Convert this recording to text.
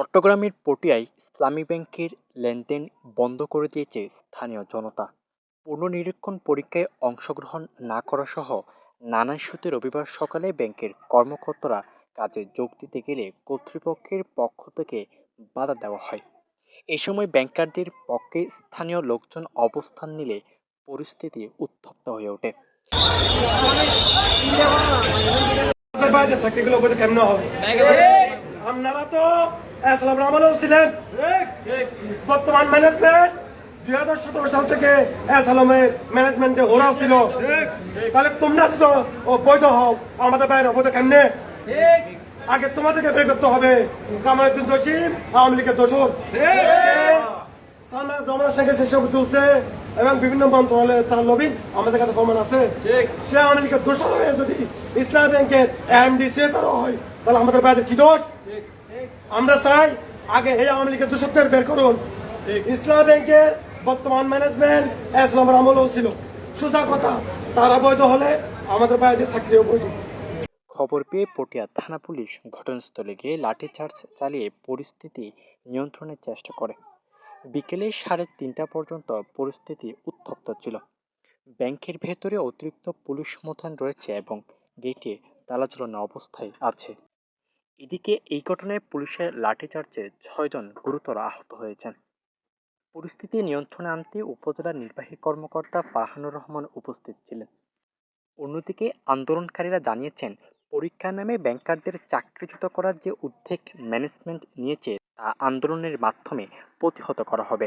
চট্টগ্রামের পটিয়ায় ইসলামী ব্যাংকের লেনদেন বন্ধ করে দিয়েছে স্থানীয় জনতা। পুনর্নিরীক্ষণ পরীক্ষায় অংশগ্রহণ না করাসহ নানা ইস্যুতে রবিবার সকালে ব্যাংকের কর্মকর্তারা কাজে যোগ দিতে গেলে কর্তৃপক্ষের পক্ষ থেকে বাধা দেওয়া হয়। এ সময় ব্যাংকারদের পক্ষে স্থানীয় লোকজন অবস্থান নিলে পরিস্থিতি উত্তপ্ত হয়ে ওঠে। কেমন হবে আপনারা তো আসলাম রহমানও ছিলেন। বর্তমান ম্যানেজমেন্ট দুই হাজার সতেরো সাল থেকে আসলামের ম্যানেজমেন্টে ওরাও ছিল। তাহলে তোমরা বৈধ হও আমাদের বাইরে অবৈধ কেমনে? আগে তোমাদেরকে বের করতে হবে। কামালুদ্দিন জসিম আওয়ামী লীগের দোষর। সালমান সঙ্গে সেসব তুলছে এবং বিভিন্ন মন্ত্রণালয়ে তার লবি আমাদের কাছে প্রমাণ আছে। সে আওয়ামী লীগের দোষর হয়ে যদি ইসলাম ব্যাংকের এমডি সে তারা হয় তাহলে আমাদের বাইরে কি দোষ? আমরা চাই আগে এই আওয়ামী লীগের দোষকদের বের করুন। ইসলাম ব্যাংকের বর্তমান ম্যানেজমেন্ট ইসলামের আমলও ছিল। সোজা কথা তারা বৈধ হলে আমাদের বাইরে চাকরিও বৈধ খবর পেয়ে পটিয়া থানা পুলিশ ঘটনাস্থলে গিয়ে লাঠিচার্জ চালিয়ে পরিস্থিতি নিয়ন্ত্রণের চেষ্টা করে। বিকেলে সাড়ে তিনটা পর্যন্ত পরিস্থিতি উত্তপ্ত ছিল। ব্যাংকের ভেতরে অতিরিক্ত পুলিশ মোতায়েন রয়েছে এবং গেটে তালা ঝুলানো অবস্থায় আছে। এদিকে এই ঘটনায় পুলিশের লাঠিচার্জে ছয়জন গুরুতর আহত হয়েছেন। পরিস্থিতি নিয়ন্ত্রণে আনতে উপজেলা নির্বাহী কর্মকর্তা ফারহানুর রহমান উপস্থিত ছিলেন। অন্যদিকে আন্দোলনকারীরা জানিয়েছেন পরীক্ষার নামে ব্যাংকারদের চাকরিচ্যুত করার যে উদ্যোগ ম্যানেজমেন্ট নিয়েছে, তা আন্দোলনের মাধ্যমে প্রতিহত করা হবে।